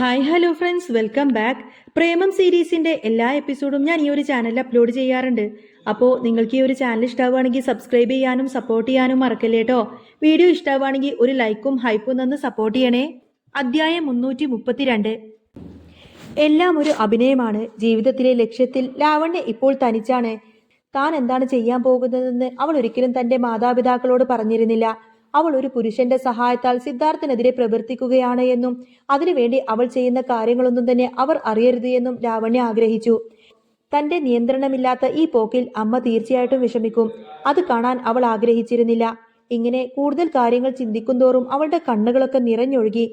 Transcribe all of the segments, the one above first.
Hi hello friends welcome back Premam സീരീസിന്റെ എല്ലാ എപ്പിസോഡും ഞാൻ ഈ ഒരു ചാനലിൽ അപ്ലോഡ് ചെയ്യാറുണ്ട്. അപ്പോൾ നിങ്ങൾക്ക് ഈ ഒരു ചാനൽ ഇഷ്ടമാവുകയാണെങ്കിൽ സബ്സ്ക്രൈബ് ചെയ്യാനും സപ്പോർട്ട് ചെയ്യാനും മറക്കല്ലേ കേട്ടോ വീഡിയോ ഇഷ്ടമാവുകയാണെങ്കിൽ ഒരു ലൈക്കും ഹൈപ്പും തന്ന് സപ്പോർട്ട് ചെയ്യണേ. അധ്യായം മുന്നൂറ്റി മുപ്പത്തിരണ്ട് എല്ലാം ഒരു അഭിനയമാണ്. ജീവിതത്തിലെ ലക്ഷ്യത്തിൽ ലാവണ്യ ഇപ്പോൾ തനിച്ചാണ്. താൻ എന്താണ് ചെയ്യാൻ പോകുന്നതെന്ന് അവൾ ഒരിക്കലും തന്റെ മാതാപിതാക്കളോട് പറഞ്ഞിരുന്നില്ല. അവൾ ഒരു പുരുഷന്റെ സഹായത്താൽ സിദ്ധാർത്ഥനെതിരെ പ്രവർത്തിക്കുകയാണ് എന്നും അതിനുവേണ്ടി അവൾ ചെയ്യുന്ന കാര്യങ്ങളൊന്നും തന്നെ അവർ അറിയരുത് എന്നും ലാവണ്യ ആഗ്രഹിച്ചു. തന്റെ നിയന്ത്രണമില്ലാത്ത ഈ പോക്കിൽ അമ്മ തീർച്ചയായിട്ടും വിഷമിക്കും. അത് കാണാൻ അവൾ ആഗ്രഹിച്ചിരുന്നില്ല. ഇങ്ങനെ കൂടുതൽ കാര്യങ്ങൾ ചിന്തിക്കുന്തോറും അവളുടെ കണ്ണുകളൊക്കെ നിറഞ്ഞൊഴുകി.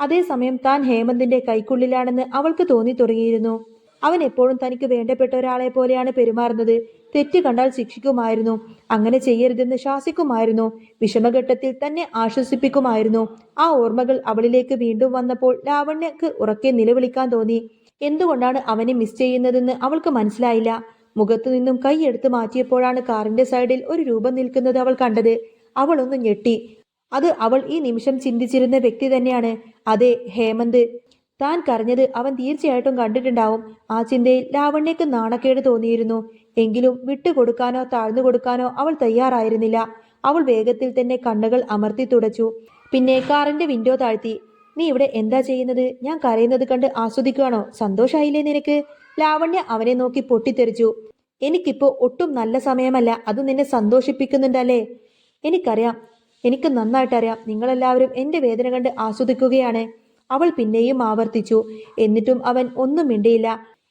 അതേസമയം താൻ ഹേമന്തിന്റെ കൈക്കുള്ളിലാണെന്ന് അവൾക്ക് തോന്നി തുടങ്ങിയിരുന്നു. അവൻ എപ്പോഴും തനിക്ക് വേണ്ടപ്പെട്ട ഒരാളെ പോലെയാണ് പെരുമാറുന്നത്. തെറ്റ് കണ്ടാൽ ശിക്ഷിക്കുമായിരുന്നു. അങ്ങനെ ചെയ്യരുതെന്ന് ശാസിക്കുമായിരുന്നു. വിഷമഘട്ടത്തിൽ തന്നെ ആശ്വസിപ്പിക്കുമായിരുന്നു. ആ ഓർമ്മകൾ അവളിലേക്ക് വീണ്ടും വന്നപ്പോൾ ലാവണ്യക്ക് ഉറക്കെ നിലവിളിക്കാൻ തോന്നി. എന്തുകൊണ്ടാണ് അവനെ മിസ് ചെയ്യുന്നതെന്ന് അവൾക്ക് മനസ്സിലായില്ല. മുഖത്തു നിന്നും കൈ കൈയെടുത്ത് മാറ്റിയപ്പോഴാണ് കാറിന്റെ സൈഡിൽ ഒരു രൂപം നിൽക്കുന്നത് അവൾ കണ്ടത്. അവൾ ഒന്ന് ഞെട്ടി. അത് അവൾ ഈ നിമിഷം ചിന്തിച്ചിരുന്ന വ്യക്തി തന്നെയാണ്. അതെ ഹേമന്ത്. താൻ കരഞ്ഞത് അവൻ തീർച്ചയായിട്ടും കണ്ടിട്ടുണ്ടാവും. ആ ചിന്തയിൽ ലാവണ്യക്ക് നാണക്കേട് തോന്നിയിരുന്നു. എങ്കിലും വിട്ടുകൊടുക്കാനോ താഴ്ന്നു കൊടുക്കാനോ അവൾ തയ്യാറായിരുന്നില്ല. അവൾ വേഗത്തിൽ തന്നെ കണ്ണുകൾ അമർത്തി തുടച്ചു. പിന്നെ കാറിന്റെ വിൻഡോ താഴ്ത്തി. നീ ഇവിടെ എന്താ ചെയ്യുന്നത്? ഞാൻ കരയുന്നത് കണ്ട് ആസ്വദിക്കുകയാണോ സന്തോഷായില്ലേ നിനക്ക്? ലാവണ്യ അവനെ നോക്കി പൊട്ടിത്തെറിച്ചു. എനിക്കിപ്പോ ഒട്ടും നല്ല സമയമല്ല. അത് നിന്നെ സന്തോഷിപ്പിക്കുന്നുണ്ടല്ലേ? എനിക്കറിയാം. എനിക്ക് നന്നായിട്ടറിയാം. നിങ്ങളെല്ലാവരും എന്റെ വേദന കണ്ട് ആസ്വദിക്കുകയാണ്. അവൾ പിന്നെയും ആവർത്തിച്ചു. എന്നിട്ടും അവൻ ഒന്നും മിണ്ടിയില്ല.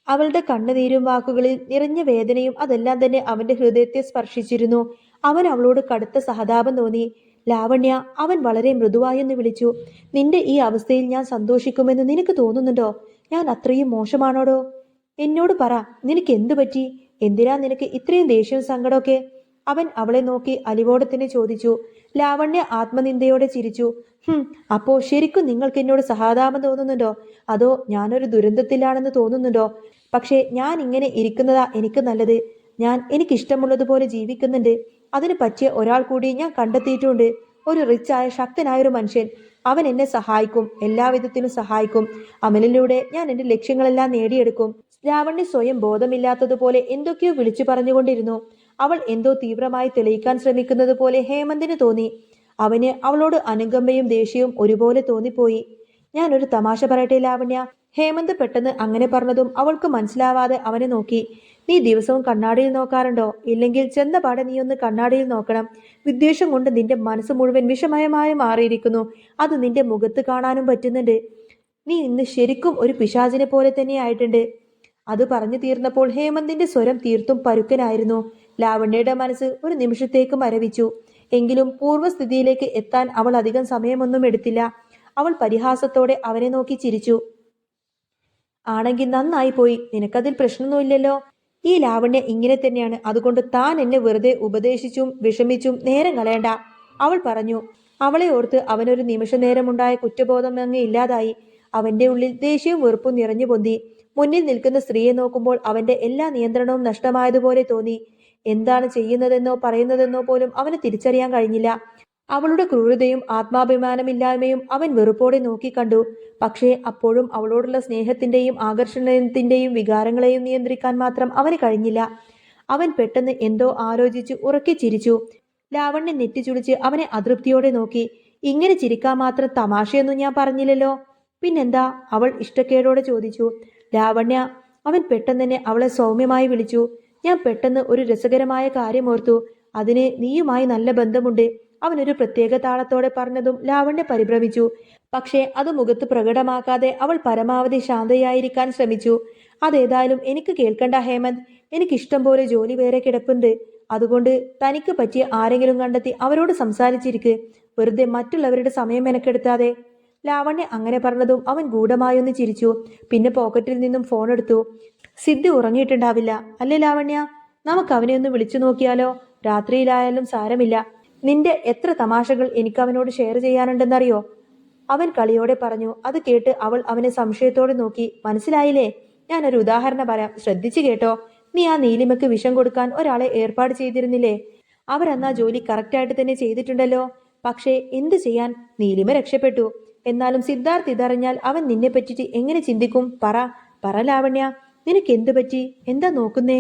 അവളുടെ കണ്ണുനീരും വാക്കുകളിൽ നിറഞ്ഞ വേദനയും അതെല്ലാം തന്നെ അവന്റെ ഹൃദയത്തെ സ്പർശിച്ചിരുന്നു. അവൻ അവളോട് കടുത്ത സഹതാപം തോന്നി. ലാവണ്യ അവൻ വളരെ മൃദുവായെന്ന് വിളിച്ചു. നിന്റെ ഈ അവസ്ഥയിൽ ഞാൻ സന്തോഷിക്കുമെന്ന് നിനക്ക് തോന്നുന്നുണ്ടോ? ഞാൻ അത്രയും മോശമാണോടോ? എന്നോട് പറ നിനക്ക് എന്തു പറ്റി എന്തിനാ നിനക്ക് ഇത്രയും ദേഷ്യവും സങ്കടമൊക്കെ? അവൻ അവളെ നോക്കി അലിവോടെ ചോദിച്ചു ലാവണ്യ ആത്മനിന്ദയോടെ ചിരിച്ചു ഹും അപ്പോ ശരിക്കും നിങ്ങൾക്ക് എന്നോട് സഹാതാപം തോന്നുന്നുണ്ടോ? അതോ ഞാനൊരു ദുരന്തത്തിലാണെന്ന് തോന്നുന്നുണ്ടോ? പക്ഷേ ഞാൻ ഇങ്ങനെ ഇരിക്കുന്നതാ എനിക്ക് നല്ലത്. ഞാൻ എനിക്കിഷ്ടമുള്ളതുപോലെ ജീവിക്കുന്നുണ്ട്. അതിന് പറ്റിയ ഒരാൾ കൂടി ഞാൻ കണ്ടെത്തിയിട്ടുണ്ട്. ഒരു റിച്ചായ ശക്തനായ ഒരു മനുഷ്യൻ. അവൻ എന്നെ സഹായിക്കും എല്ലാവിധത്തിലും സഹായിക്കും. അമലിലൂടെ ഞാൻ എന്റെ ലക്ഷ്യങ്ങളെല്ലാം നേടിയെടുക്കും. ലാവണ്യ സ്വയം ബോധമില്ലാത്തതുപോലെ എന്തൊക്കെയോ വിളിച്ചു പറഞ്ഞുകൊണ്ടിരുന്നു. അവൾ എന്തോ തീവ്രമായി തെളിയിക്കാൻ ശ്രമിക്കുന്നത് പോലെ ഹേമന്തിന് തോന്നി. അവന് അവളോട് അനുകമ്പയും ദേഷ്യവും ഒരുപോലെ തോന്നിപ്പോയി. ഞാൻ ഒരു തമാശ പറയട്ടെ ലാവണ്യ. ഹേമന്ത് പെട്ടെന്ന് അങ്ങനെ പറഞ്ഞതും അവൾക്ക് മനസ്സിലാവാതെ അവനെ നോക്കി. നീ ദിവസവും കണ്ണാടിയിൽ നോക്കാറുണ്ടോ? ഇല്ലെങ്കിൽ ചെന്ന പാടെ നീ ഒന്ന് കണ്ണാടിയിൽ നോക്കണം. വിദ്വേഷം കൊണ്ട് നിന്റെ മനസ്സ് മുഴുവൻ വിഷമയമായി മാറിയിരിക്കുന്നു. അത് നിന്റെ മുഖത്ത് കാണാനും പറ്റുന്നുണ്ട്. നീ ഇന്ന് ശരിക്കും ഒരു പിശാചിനെ പോലെ തന്നെ ആയിട്ടുണ്ട്. അത് പറഞ്ഞു തീർന്നപ്പോൾ ഹേമന്തിന്റെ സ്വരം തീർത്തും പരുക്കനായിരുന്നു. ലാവണ്യയുടെ മനസ്സ് ഒരു നിമിഷത്തേക്ക് മരവിച്ചു. എങ്കിലും പൂർവസ്ഥിതിയിലേക്ക് എത്താൻ അവൾ അധികം സമയമൊന്നും എടുത്തില്ല. അവൾ പരിഹാസത്തോടെ അവനെ നോക്കി ചിരിച്ചു. ആണെങ്കിൽ നന്നായി പോയി. നിനക്കതിൽ പ്രശ്നമൊന്നുമില്ലല്ലോ ഈ ലാവണ്യ ഇങ്ങനെ തന്നെയാണ്. അതുകൊണ്ട് താൻ എന്നെ വെറുതെ ഉപദേശിച്ചും വിഷമിച്ചും നേരം കളയണ്ട. അവൾ പറഞ്ഞു. അവളെ ഓർത്ത് അവനൊരു നിമിഷ നേരമുണ്ടായ കുറ്റബോധം അങ്ങ് ഇല്ലാതായി. അവന്റെ ഉള്ളിൽ ദേഷ്യവും വെറുപ്പും നിറഞ്ഞു പൊന്തി. മുന്നിൽ നിൽക്കുന്ന സ്ത്രീയെ നോക്കുമ്പോൾ അവന്റെ എല്ലാ നിയന്ത്രണവും നഷ്ടമായതുപോലെ തോന്നി. എന്താണ് ചെയ്യുന്നതെന്നോ പറയുന്നതെന്നോ പോലും അവന് തിരിച്ചറിയാൻ കഴിഞ്ഞില്ല. അവളുടെ ക്രൂരതയും ആത്മാഭിമാനമില്ലായ്മയും അവൻ വെറുപ്പോടെ നോക്കിക്കണ്ടു. പക്ഷേ അപ്പോഴും അവളോടുള്ള സ്നേഹത്തിന്റെയും ആകർഷണത്തിന്റെയും വികാരങ്ങളെയും നിയന്ത്രിക്കാൻ മാത്രം അവന് കഴിഞ്ഞില്ല. അവൻ പെട്ടെന്ന് എന്തോ ആലോചിച്ച് ഉറക്കി ചിരിച്ചു. ലാവണ്യ നെറ്റിച്ചുളിച്ച് അവനെ അതൃപ്തിയോടെ നോക്കി. ഇങ്ങനെ ചിരിക്കാൻ മാത്രം തമാശയൊന്നും ഞാൻ പറഞ്ഞില്ലല്ലോ? പിന്നെന്താ? അവൾ ഇഷ്ടക്കേടോടെ ചോദിച്ചു. ലാവണ്യ അവൻ പെട്ടെന്ന് തന്നെ അവളെ സൗമ്യമായി വിളിച്ചു. ഞാൻ പെട്ടെന്ന് ഒരു രസകരമായ കാര്യം ഓർത്തു. അതിന് നീയുമായി നല്ല ബന്ധമുണ്ട്. അവനൊരു പ്രത്യേക താളത്തോടെ പറഞ്ഞതും ലാവണ്യ പരിഭ്രമിച്ചു. പക്ഷേ അത് മുഖത്ത് പ്രകടമാക്കാതെ അവൾ പരമാവധി ശാന്തയായിരിക്കാൻ ശ്രമിച്ചു. അതേതായാലും എനിക്ക് കേൾക്കണ്ട ഹേമന്ത്. എനിക്കിഷ്ടം പോലെ ജോലി വേറെ കിടപ്പുണ്ട്. അതുകൊണ്ട് തനിക്ക് പറ്റിയ ആരെങ്കിലും കണ്ടെത്തി അവരോട് സംസാരിച്ചിരിക്ക്. വെറുതെ മറ്റുള്ളവരുടെ സമയം മെനക്കെടുത്താതെ. ലാവണ്യ അങ്ങനെ പറഞ്ഞതും അവൻ ഗൂഢമായൊന്ന് ചിരിച്ചു. പിന്നെ പോക്കറ്റിൽ നിന്നും ഫോൺ എടുത്തു. സിദ്ധി ഉറങ്ങിയിട്ടുണ്ടാവില്ല. അല്ലേ ലാവണ്യ? നമുക്ക് അവനെ ഒന്ന് വിളിച്ചു നോക്കിയാലോ? രാത്രിയിലായാലും സാരമില്ല. നിന്റെ എത്ര തമാശകൾ എനിക്ക് അവനോട് ഷെയർ ചെയ്യാനുണ്ടെന്നറിയോ? അവൻ കളിയോടെ പറഞ്ഞു അത് കേട്ട് അവൾ അവനെ സംശയത്തോടെ നോക്കി. മനസ്സിലായില്ലേ? ഒരു ഉദാഹരണം പറയാം. ശ്രദ്ധിച്ചു കേട്ടോ. നീ ആ നീലിമയ്ക്ക് വിഷം കൊടുക്കാൻ ഒരാളെ ഏർപ്പാട് ചെയ്തിരുന്നില്ലേ? അവരന്ന് ജോലി കറക്റ്റായിട്ട് തന്നെ ചെയ്തിട്ടുണ്ടല്ലോ. പക്ഷേ എന്തു ചെയ്യാൻ നീലിമ രക്ഷപ്പെട്ടു? എന്നാലും സിദ്ധാർത്ഥ് ഇതറിഞ്ഞാൽ അവൻ നിന്നെ പറ്റിയിട്ട് എങ്ങനെ ചിന്തിക്കും? പറ. പറ ലാവണ്യ. നിനക്ക് എന്ത് പറ്റി എന്താ നോക്കുന്നേ?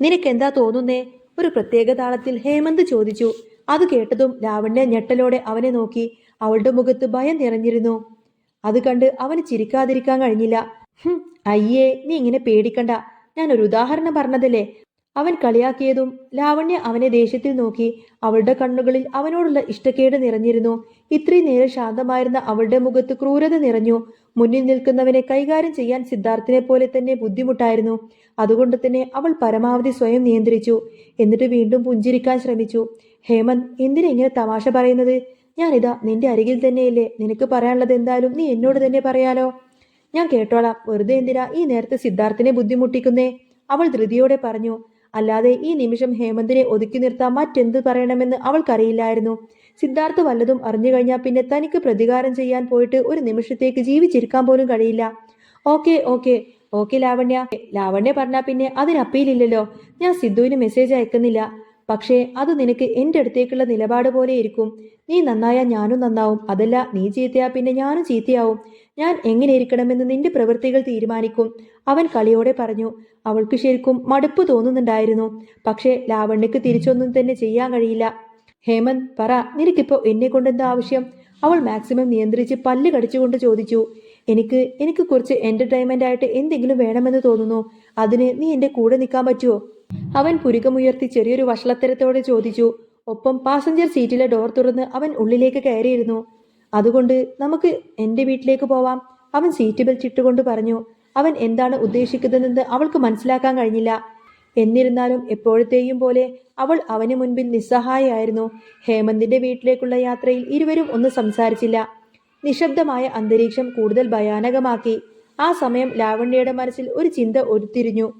നിനക്ക് എന്താ തോന്നുന്നേ? ഒരു പ്രത്യേക താളത്തിൽ ഹേമന്ത് ചോദിച്ചു. അത് കേട്ടതും ലാവണ്യ ഞെട്ടലോടെ അവനെ നോക്കി. അവളുടെ മുഖത്ത് ഭയം നിറഞ്ഞിരുന്നു. അത് കണ്ട് അവന് ചിരിക്കാതിരിക്കാൻ കഴിഞ്ഞില്ല. അയ്യേ നീ ഇങ്ങനെ പേടിക്കണ്ട. ഞാൻ ഒരു ഉദാഹരണം പറഞ്ഞതല്ലേ? അവൻ കളിയാക്കിയതും ലാവണ്യ അവനെ ദേഷ്യത്തിൽ നോക്കി അവളുടെ കണ്ണുകളിൽ അവനോടുള്ള ഇഷ്ടക്കേട് നിറഞ്ഞിരുന്നു. ഇത്രയും നേരം ശാന്തമായിരുന്ന അവളുടെ മുഖത്ത് ക്രൂരത നിറഞ്ഞു. മുന്നിൽ നിൽക്കുന്നവനെ കൈകാര്യം ചെയ്യാൻ സിദ്ധാർത്ഥിനെ പോലെ തന്നെ ബുദ്ധിമുട്ടായിരുന്നു. അതുകൊണ്ട് തന്നെ അവൾ പരമാവധി സ്വയം നിയന്ത്രിച്ചു. എന്നിട്ട് വീണ്ടും പുഞ്ചിരിക്കാൻ ശ്രമിച്ചു. ഹേമന്ത് എന്തിനെങ്ങനെ തമാശ പറയുന്നത്? ഞാനിതാ നിന്റെ അരികിൽ തന്നെയല്ലേ. നിനക്ക് പറയാനുള്ളത് എന്തായാലും നീ എന്നോട് തന്നെ പറയാലോ. ഞാൻ കേട്ടോളാം. വെറുതെ എന്തിനാ ഈ നേരത്തെ സിദ്ധാർത്ഥിനെ ബുദ്ധിമുട്ടിക്കുന്നേ? അവൾ ധൃതിയോടെ പറഞ്ഞു. അല്ലാതെ ഈ നിമിഷം ഹേമന്തിനെ ഒതുക്കി നിർത്താൻ മറ്റെന്ത് പറയണമെന്ന് അവൾക്കറിയില്ലായിരുന്നു. സിദ്ധാർത്ഥ് വല്ലതും അറിഞ്ഞു കഴിഞ്ഞാൽ പിന്നെ തനിക്ക് പ്രതികാരം ചെയ്യാൻ പോയിട്ട് ഒരു നിമിഷത്തേക്ക് ജീവിച്ചിരിക്കാൻ പോലും കഴിയില്ല. Okay okay okay Lavanya. Lavanya പറഞ്ഞാൽ പിന്നെ അതിനപ്പീലില്ലല്ലോ ഞാൻ സിദ്ധുവിന് മെസ്സേജ് അയക്കുന്നില്ല. പക്ഷേ അത് നിനക്ക് എന്റെ അടുത്തേക്കുള്ള നിലപാട് പോലെ ഇരിക്കും. നീ നന്നായാൽ ഞാനും നന്നാവും. അതല്ല നീ ചീത്തയാ പിന്നെ ഞാനും ചീത്തയാവും. ഞാൻ എങ്ങനെ ഇരിക്കണമെന്ന് നിന്റെ പ്രവൃത്തികൾ തീരുമാനിക്കും. അവൻ കളിയോടെ പറഞ്ഞു അവൾക്ക് ശരിക്കും മടുപ്പ് തോന്നുന്നുണ്ടായിരുന്നു. പക്ഷേ ലാവണ്യക്ക് തിരിച്ചൊന്നും തന്നെ ചെയ്യാൻ കഴിയില്ല. ഹേമന്ത് പറ നിനക്കിപ്പോ എന്നെ കൊണ്ടെന്താ ആവശ്യം? അവൾ മാക്സിമം നിയന്ത്രിച്ച് പല്ല് കടിച്ചുകൊണ്ട് ചോദിച്ചു എനിക്ക് എനിക്ക് കുറച്ച് എന്റർടൈൻമെന്റ് ആയിട്ട് എന്തെങ്കിലും വേണമെന്ന് തോന്നുന്നു. അതിന് നീ എന്റെ കൂടെ നിൽക്കാൻ പറ്റുമോ അവൻ പുരുകമുയർത്തി ചെറിയൊരു വഷളത്തരത്തോടെ ചോദിച്ചു ഒപ്പം പാസഞ്ചർ സീറ്റിലെ ഡോർ തുറന്ന് അവൻ ഉള്ളിലേക്ക് കയറിയിരുന്നു. അതുകൊണ്ട് നമുക്ക് എന്റെ വീട്ടിലേക്ക് പോവാം. അവൻ സീറ്റ് ബെൽറ്റ് ഇട്ടുകൊണ്ട് പറഞ്ഞു അവൻ എന്താണ് ഉദ്ദേശിക്കുന്നതെന്ന് അവൾക്ക് മനസ്സിലാക്കാൻ കഴിഞ്ഞില്ല. എന്നിരുന്നാലും എപ്പോഴത്തെയും പോലെ അവൾ അവന് മുൻപിൽ നിസ്സഹായായിരുന്നു. ഹേമന്തിന്റെ വീട്ടിലേക്കുള്ള യാത്രയിൽ ഇരുവരും ഒന്നും സംസാരിച്ചില്ല. നിശബ്ദമായ അന്തരീക്ഷം കൂടുതൽ ഭയാനകമാക്കി. ആ സമയം ലാവണ്യയുടെ മനസ്സിൽ ഒരു ചിന്ത ഉരുത്തിരിഞ്ഞു.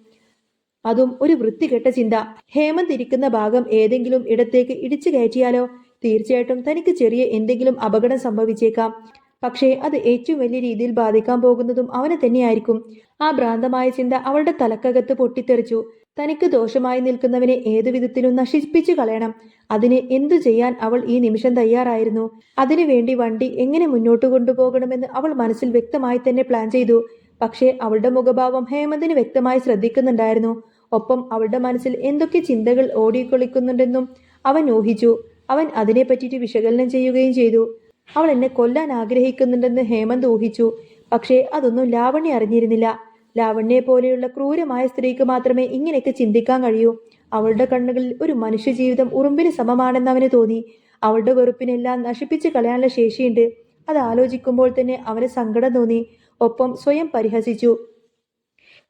അതും ഒരു വൃത്തികെട്ട ചിന്ത. ഹേമന്ത് ഇരിക്കുന്ന ഭാഗം ഏതെങ്കിലും ഇടത്തേക്ക് ഇടിച്ചു കയറ്റിയാലോ? തീർച്ചയായിട്ടും തനിക്ക് ചെറിയ എന്തെങ്കിലും അപകടം സംഭവിച്ചേക്കാം. പക്ഷേ അത് ഏറ്റവും വലിയ രീതിയിൽ ബാധിക്കാൻ പോകുന്നതും അവനെ തന്നെയായിരിക്കും. ആ ഭ്രാന്തമായ ചിന്ത അവളുടെ തലക്കകത്ത് പൊട്ടിത്തെറിച്ചു. തനിക്ക് ദോഷമായി നിൽക്കുന്നവനെ ഏതു വിധത്തിലും നശിപ്പിച്ചു കളയണം. അതിന് എന്തു ചെയ്യാൻ അവൾ ഈ നിമിഷം തയ്യാറായിരുന്നു? അതിനുവേണ്ടി വണ്ടി എങ്ങനെ മുന്നോട്ട് കൊണ്ടുപോകണമെന്ന് അവൾ മനസ്സിൽ വ്യക്തമായി തന്നെ പ്ലാൻ ചെയ്തു. പക്ഷേ അവളുടെ മുഖഭാവം ഹേമന്തിന് വ്യക്തമായി ശ്രദ്ധിക്കുന്നുണ്ടായിരുന്നു. ഒപ്പം അവളുടെ മനസ്സിൽ എന്തൊക്കെ ചിന്തകൾ ഓടിക്കൊളിക്കുന്നുണ്ടെന്നും അവൻ ഊഹിച്ചു. അവൻ അതിനെ പറ്റിയിട്ട് വിശകലനം ചെയ്യുകയും ചെയ്തു. അവൾ എന്നെ കൊല്ലാൻ ആഗ്രഹിക്കുന്നുണ്ടെന്ന് ഹേമന്ത് ഊഹിച്ചു. പക്ഷേ അതൊന്നും ലാവണ്യ അറിഞ്ഞിരുന്നില്ല. ലാവണ്യെ പോലെയുള്ള ക്രൂരമായ സ്ത്രീക്ക് മാത്രമേ ഇങ്ങനെയൊക്കെ ചിന്തിക്കാൻ കഴിയൂ. അവളുടെ കണ്ണുകളിൽ ഒരു മനുഷ്യജീവിതം ഉറുമ്പിന് സമമാണെന്ന് അവന് തോന്നി. അവളുടെ വെറുപ്പിനെല്ലാം നശിപ്പിച്ച് കളയാനുള്ള ശേഷിയുണ്ട്. അത് ആലോചിക്കുമ്പോൾ തന്നെ അവന് സങ്കടം തോന്നി. ഒപ്പം സ്വയം പരിഹസിച്ചു.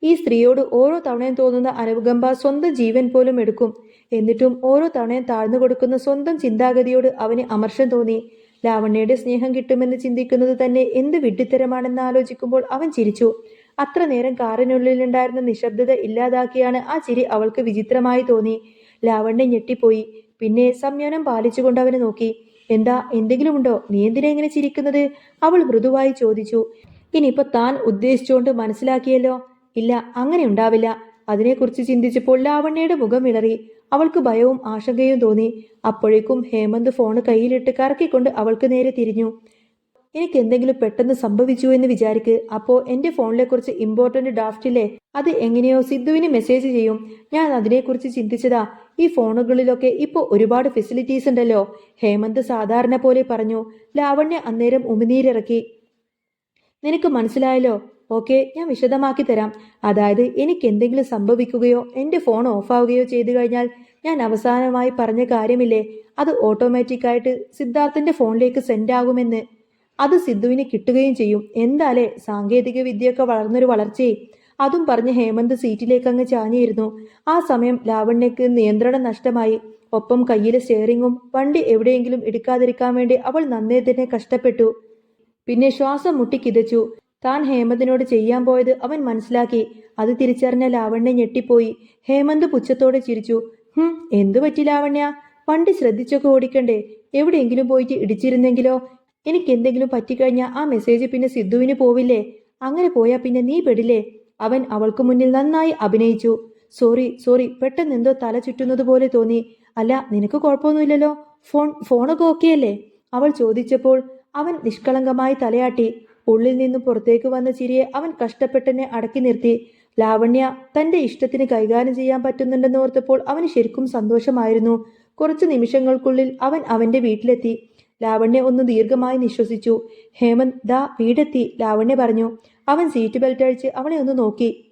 ഈ സ്ത്രീയോട് ഓരോ തവണയും തോന്നുന്ന അനുകമ്പ സ്വന്തം ജീവൻ പോലും എടുക്കും. എന്നിട്ടും ഓരോ തവണയും താഴ്ന്നു കൊടുക്കുന്ന സ്വന്തം ചിന്താഗതിയോട് അവന് അമർഷം തോന്നി. ലാവണ്യയുടെ സ്നേഹം കിട്ടുമെന്ന് ചിന്തിക്കുന്നത് തന്നെ എന്ത് വിഡ്ഢിത്തരമാണെന്ന് ആലോചിക്കുമ്പോൾ അവൻ ചിരിച്ചു. അത്ര നേരം കാറിനുള്ളിലുണ്ടായിരുന്ന നിശബ്ദത ഇല്ലാതാക്കിയാണ് ആ ചിരി അവൾക്ക് വിചിത്രമായി തോന്നി. ലാവണ്യ ഞെട്ടിപ്പോയി. പിന്നെ സംയമനം പാലിച്ചുകൊണ്ട് അവനെ നോക്കി. എന്താ എന്തെങ്കിലും ഉണ്ടോ നീ എന്തിനാ ഇങ്ങനെ ചിരിക്കുന്നത്? അവൾ മൃദുവായി ചോദിച്ചു. ഇനിയിപ്പോ താൻ ഉദ്ദേശിച്ചുകൊണ്ട് മനസ്സിലാക്കിയല്ലോ. ഇല്ല അങ്ങനെ ഉണ്ടാവില്ല. അതിനെക്കുറിച്ച് ചിന്തിച്ചപ്പോൾ ലാവണ്യയുടെ മുഖം ഇളറി അവൾക്ക് ഭയവും ആശങ്കയും തോന്നി. അപ്പോഴേക്കും ഹേമന്ത് ഫോൺ കയ്യിലിട്ട് കറക്കിക്കൊണ്ട് അവൾക്ക് നേരെ തിരിഞ്ഞു. എനിക്ക് എന്തെങ്കിലും പെട്ടെന്ന് സംഭവിച്ചു എന്ന് വിചാരിക്ക്. അപ്പോ എന്റെ ഫോണിലെ കുറിച്ച് ഇമ്പോർട്ടന്റ് ഡ്രാഫ്റ്റില്ലേ അത് എങ്ങനെയോ സിദ്ധുവിന് മെസ്സേജ് ചെയ്യും. ഞാൻ അതിനെക്കുറിച്ച് ചിന്തിച്ചതാ. ഈ ഫോണുകളിലൊക്കെ ഇപ്പോൾ ഒരുപാട് ഫെസിലിറ്റീസ് ഉണ്ടല്ലോ ഹേമന്ത് സാധാരണ പോലെ പറഞ്ഞു. ലാവണ്യ അന്നേരം ഉമിനീരിറക്കി. നിനക്ക് മനസ്സിലായല്ലോ ഓക്കെ ഞാൻ വിശദമാക്കി തരാം. അതായത് എനിക്ക് എന്തെങ്കിലും സംഭവിക്കുകയോ എന്റെ ഫോൺ ഓഫ് ആവുകയോ ചെയ്തു കഴിഞ്ഞാൽ ഞാൻ അവസാനമായി പറഞ്ഞ കാര്യമില്ലേ? അത് ഓട്ടോമാറ്റിക്കായിട്ട് സിദ്ധാർത്ഥന്റെ ഫോണിലേക്ക് സെൻഡ് ആകുമെന്ന്. അത് സിദ്ധുവിന് കിട്ടുകയും ചെയ്യും. എന്താലേ? സാങ്കേതിക വിദ്യയൊക്കെ വളർന്നൊരു വളർച്ചയെ. അതും പറഞ്ഞ് ഹേമന്ത് സീറ്റിലേക്ക് അങ്ങ് ചാഞ്ഞിരുന്നു. ആ സമയം ലാവണ്യക്ക് നിയന്ത്രണം നഷ്ടമായി. ഒപ്പം കയ്യിലെ സ്റ്റിയറിങ്ങും വണ്ടി എവിടെയെങ്കിലും എടുക്കാതിരിക്കാൻ വേണ്ടി അവൾ നന്നേ തന്നെ കഷ്ടപ്പെട്ടു. പിന്നെ ശ്വാസം മുട്ടിക്കിതച്ചു താൻ ഹേമന്തിനോട് ചെയ്യാൻ പോയത് അവൻ മനസ്സിലാക്കി. അത് തിരിച്ചറിഞ്ഞ ലാവണ്യ ഞെട്ടിപ്പോയി. ഹേമന്ത് പുച്ഛത്തോടെ ചിരിച്ചു. ഹും എന്തു പറ്റി ലാവണ്യ? വണ്ടി ശ്രദ്ധിച്ചൊക്കെ ഓടിക്കണ്ടേ? എവിടെയെങ്കിലും പോയിട്ട് ഇടിച്ചിരുന്നെങ്കിലോ? എനിക്ക് എന്തെങ്കിലും പറ്റിക്കഴിഞ്ഞാൽ ആ മെസ്സേജ് പിന്നെ സിദ്ധുവിന് പോവില്ലേ? അങ്ങനെ പോയാൽ പിന്നെ നീ പെടില്ലേ? അവൻ അവൾക്ക് മുന്നിൽ നന്നായി അഭിനയിച്ചു. സോറി സോറി പെട്ടെന്ന് എന്തോ തല ചുറ്റുന്നത് പോലെ തോന്നി. അല്ല നിനക്ക് കുഴപ്പമൊന്നുമില്ലല്ലോ? ഫോൺ ഫോണൊക്കെ ഓക്കെയല്ലേ അവൾ ചോദിച്ചപ്പോൾ അവൻ നിഷ്കളങ്കമായി തലയാട്ടി. ഉള്ളിൽ നിന്ന് പുറത്തേക്ക് വന്ന ചിരിയെ അവൻ കഷ്ടപ്പെട്ടെന്നെ അടക്കി നിർത്തി. ലാവണ്യ തന്റെ ഇഷ്ടത്തിന് കൈകാര്യം ചെയ്യാൻ പറ്റുന്നുണ്ടെന്ന് ഓർത്തപ്പോൾ അവന് ശരിക്കും സന്തോഷമായിരുന്നു. കുറച്ച് നിമിഷങ്ങൾക്കുള്ളിൽ അവൻ അവന്റെ വീട്ടിലെത്തി. ലാവണ്യ ഒന്ന് ദീർഘമായി നിശ്വസിച്ചു. ഹേമന്ത് ദാ വീടെത്തി ലാവണ്യ പറഞ്ഞു. അവൻ സീറ്റ് ബെൽറ്റ് അഴിച്ച് അവളെ ഒന്ന് നോക്കി.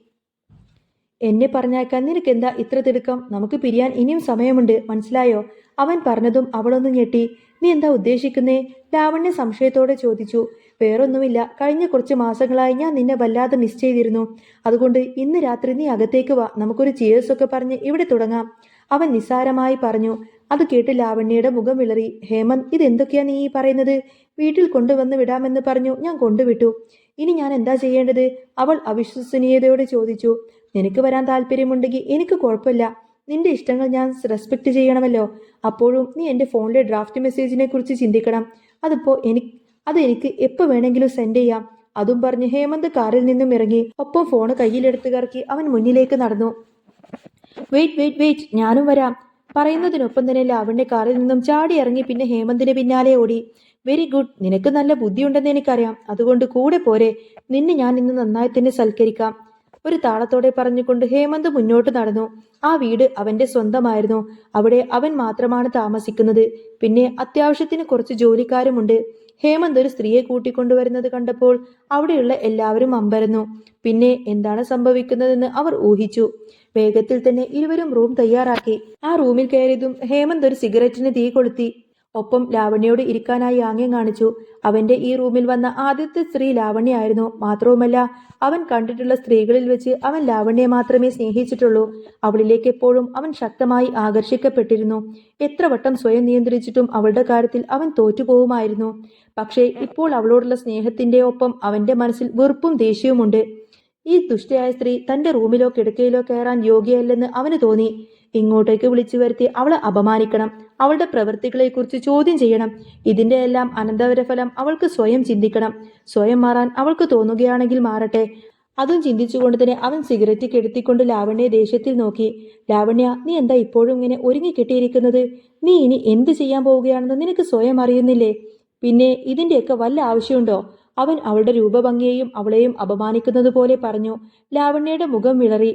എന്നെ പറഞ്ഞേക്കാൻ നിനക്ക് എന്താ ഇത്ര തിടുക്കം? നമുക്ക് പിരിയാൻ ഇനിയും സമയമുണ്ട് മനസ്സിലായോ? അവൻ പറഞ്ഞതും അവളൊന്ന് ഞെട്ടി. നീ എന്താ ഉദ്ദേശിക്കുന്നേ? ലാവണ്യ സംശയത്തോടെ ചോദിച്ചു. വേറൊന്നുമില്ല. കഴിഞ്ഞ കുറച്ച് മാസങ്ങളായി ഞാൻ നിന്നെ വല്ലാതെ മിസ് ചെയ്തിരുന്നു. അതുകൊണ്ട് ഇന്ന് രാത്രി നീ അകത്തേക്ക് വാ. നമുക്കൊരു ചിയേഴ്സ് ഒക്കെ പറഞ്ഞ് ഇവിടെ തുടങ്ങാം. അവൻ നിസ്സാരമായി പറഞ്ഞു. അത് കേട്ട് ലാവണ്യയുടെ മുഖം വിളറി. ഹേമന്ത് ഇതെന്തൊക്കെയാ നീ പറയുന്നത്? വീട്ടിൽ കൊണ്ടുവന്ന് വിടാമെന്ന് പറഞ്ഞു. ഞാൻ കൊണ്ടുവിട്ടു. ഇനി ഞാൻ എന്താ ചെയ്യേണ്ടത്? അവൾ അവിശ്വസനീയതയോടെ ചോദിച്ചു. നിനക്ക് വരാൻ താല്പര്യമുണ്ടെങ്കിൽ എനിക്ക് കുഴപ്പമില്ല. നിന്റെ ഇഷ്ടങ്ങൾ ഞാൻ റെസ്പെക്ട് ചെയ്യണമല്ലോ. അപ്പോഴും നീ എന്റെ ഫോണിലെ ഡ്രാഫ്റ്റ് മെസ്സേജിനെ കുറിച്ച് ചിന്തിക്കണം. അതിപ്പോ എനിക്ക് അത് എനിക്ക് എപ്പോൾ വേണമെങ്കിലും സെൻഡ് ചെയ്യാം. അതും പറഞ്ഞ് ഹേമന്ത് കാറിൽ നിന്നും ഇറങ്ങി ഒപ്പം ഫോണ് കയ്യിലെടുത്ത് കറക്കി അവൻ മുന്നിലേക്ക് നടന്നു. വെയിറ്റ് വെയിറ്റ് വെയിറ്റ് ഞാനും വരാം. പറയുന്നതിനൊപ്പം തന്നെ ലാവണ്യ കാറിൽ നിന്നും ചാടി ഇറങ്ങി പിന്നെ ഹേമന്തിന് പിന്നാലെ ഓടി. വെരി ഗുഡ് നിനക്ക് നല്ല ബുദ്ധിയുണ്ടെന്ന് എനിക്കറിയാം. അതുകൊണ്ട് കൂടെ പോരെ. നിന്നെ ഞാൻ ഇന്ന് നന്നായി തന്നെ സൽക്കരിക്കാം. ഒരു താളത്തോടെ പറഞ്ഞുകൊണ്ട് ഹേമന്ത് മുന്നോട്ട് നടന്നു. ആ വീട് അവന്റെ സ്വന്തമായിരുന്നു. അവിടെ അവൻ മാത്രമാണ് താമസിക്കുന്നത്. പിന്നെ അത്യാവശ്യത്തിന് കുറച്ച് ജോലിക്കാരുമുണ്ട്. ഹേമന്ത് ഒരു സ്ത്രീയെ കൂട്ടിക്കൊണ്ടുവരുന്നത് കണ്ടപ്പോൾ അവിടെയുള്ള എല്ലാവരും അമ്പരന്നു. പിന്നെ എന്താണ് സംഭവിക്കുന്നതെന്ന് അവർ ഊഹിച്ചു. വേഗത്തിൽ തന്നെ ഇരുവരും റൂം തയ്യാറാക്കി. ആ റൂമിൽ കയറിയതും ഹേമന്ത് ഒരു സിഗരറ്റിന് തീ കൊളുത്തി. ഒപ്പം ലാവണ്യയോട് ഇരിക്കാനായി ആംഗ്യം കാണിച്ചു. അവന്റെ ഈ റൂമിൽ വന്ന ആദ്യത്തെ സ്ത്രീ ലാവണ്യായിരുന്നു മാത്രവുമല്ല അവൻ കണ്ടിട്ടുള്ള സ്ത്രീകളിൽ വെച്ച് അവൻ ലാവണ്യെ മാത്രമേ സ്നേഹിച്ചിട്ടുള്ളൂ. അവളിലേക്ക് എപ്പോഴും അവൻ ശക്തമായി ആകർഷിക്കപ്പെട്ടിരുന്നു. എത്ര വട്ടം സ്വയം നിയന്ത്രിച്ചിട്ടും അവളുടെ കാര്യത്തിൽ അവൻ തോറ്റുപോകുമായിരുന്നു പക്ഷേ ഇപ്പോൾ അവളോടുള്ള സ്നേഹത്തിന്റെ ഒപ്പം അവന്റെ മനസ്സിൽ വെറുപ്പും ദേഷ്യവുമുണ്ട്. ഈ ദുഷ്ടയായ സ്ത്രീ തന്റെ റൂമിലോ കിടക്കയിലോ കയറാൻ യോഗ്യയല്ലെന്ന് അവന് തോന്നി. ഇങ്ങോട്ടേക്ക് വിളിച്ചു വരുത്തി അവളെ അപമാനിക്കണം. അവളുടെ പ്രവൃത്തികളെക്കുറിച്ച് ചോദ്യം ചെയ്യണം. ഇതിന്റെ എല്ലാം അനന്തരഫലം അവൾക്ക് സ്വയം ചിന്തിക്കണം. സ്വയം മാറാൻ അവൾക്ക് തോന്നുകയാണെങ്കിൽ മാറട്ടെ. അതും ചിന്തിച്ചുകൊണ്ട് തന്നെ അവൻ സിഗരറ്റ് കെടുത്തിക്കൊണ്ട് ലാവണ്യെ ദേഷ്യത്തിൽ നോക്കി. ലാവണ്യ നീ എന്താ ഇപ്പോഴും ഇങ്ങനെ ഒരുങ്ങി കെട്ടിയിരിക്കുന്നത്? നീ ഇനി എന്ത് ചെയ്യാൻ പോവുകയാണെന്ന് നിനക്ക് സ്വയം അറിയുന്നില്ലേ? പിന്നെ ഇതിന്റെയൊക്കെ വല്ല ആവശ്യമുണ്ടോ? അവൻ അവളുടെ രൂപഭംഗിയെയും അവളെയും അപമാനിക്കുന്നത് പോലെ പറഞ്ഞു. ലാവണ്യയുടെ മുഖം വിളറി.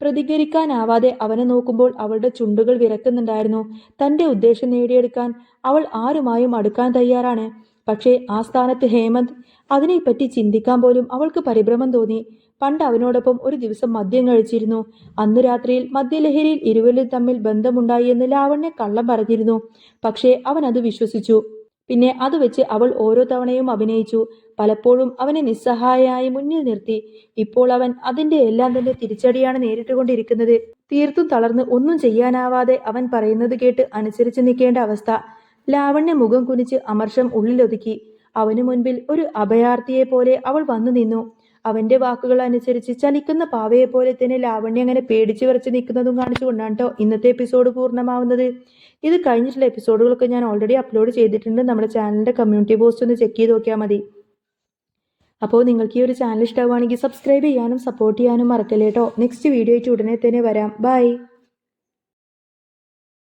പ്രതികരിക്കാനാവാതെ അവനെ നോക്കുമ്പോൾ അവളുടെ ചുണ്ടുകൾ വിറക്കുന്നുണ്ടായിരുന്നു. തന്റെ ഉദ്ദേശം നേടിയെടുക്കാൻ അവൾ ആരുമായും അടുക്കാൻ തയ്യാറാണ്. പക്ഷേ ആ സ്ഥാനത്ത് ഹേമന്ത് അതിനെപ്പറ്റി ചിന്തിക്കാൻ പോലും അവൾക്ക് പരിഭ്രമം തോന്നി. പണ്ട് അവനോടൊപ്പം ഒരു ദിവസം മദ്യം കഴിച്ചിരുന്നു. അന്ന് രാത്രിയിൽ മദ്യലഹരിയിൽ ഇരുവരും തമ്മിൽ ബന്ധമുണ്ടായി എന്ന് ലാവണ്യ കള്ളം പറഞ്ഞിരുന്നു. പക്ഷേ അവൻ അത് വിശ്വസിച്ചു. പിന്നെ അത് വെച്ച് അവൾ ഓരോ തവണയും അഭിനയിച്ചു. പലപ്പോഴും അവനെ നിസ്സഹായയായി മുന്നിൽ നിർത്തി. ഇപ്പോൾ അവൻ അതിന്റെ എല്ലാം തന്നെ തിരിച്ചടിയാണ് നേരിട്ടുകൊണ്ടിരിക്കുന്നത്. തീർത്തും തളർന്ന് ഒന്നും ചെയ്യാനാവാതെ അവൻ പറയുന്നത് കേട്ട് അനുസരിച്ച് നിൽക്കേണ്ട അവസ്ഥ. ലാവണ്യ മുഖം കുനിച്ച് അമർഷം ഉള്ളിലൊതുക്കി. അവനു മുൻപിൽ ഒരു അഭയാർത്ഥിയെ പോലെ അവൾ വന്നു നിന്നു. അവന്റെ വാക്കുകൾ അനുസരിച്ച് ചലിക്കുന്ന പാവയെ പോലെ തന്നെ ലാവണ്യ അങ്ങനെ പേടിച്ചു വിറച്ച് നിൽക്കുന്നതും കാണിച്ചുകൊണ്ടാണ് കേട്ടോ ഇന്നത്തെ എപ്പിസോഡ് പൂർണമാവുന്നത്. ഇത് കഴിഞ്ഞിട്ടുള്ള എപ്പിസോഡുകളൊക്കെ ഞാൻ ഓൾറെഡി അപ്ലോഡ് ചെയ്തിട്ടുണ്ട്. നമ്മുടെ ചാനലിന്റെ കമ്മ്യൂണിറ്റി പോസ്റ്റ് ഒന്ന് ചെക്ക് ചെയ്ത് നോക്കിയാൽ മതി. അപ്പോൾ നിങ്ങൾക്ക് ഈ ഒരു ചാനൽ ഇഷ്ടമാവുകയാണെങ്കിൽ സബ്സ്ക്രൈബ് ചെയ്യാനും സപ്പോർട്ട് ചെയ്യാനും മറക്കല്ലേ കേട്ടോ നെക്സ്റ്റ് വീഡിയോ ആയിട്ട് ഉടനെ തന്നെ വരാം. ബൈ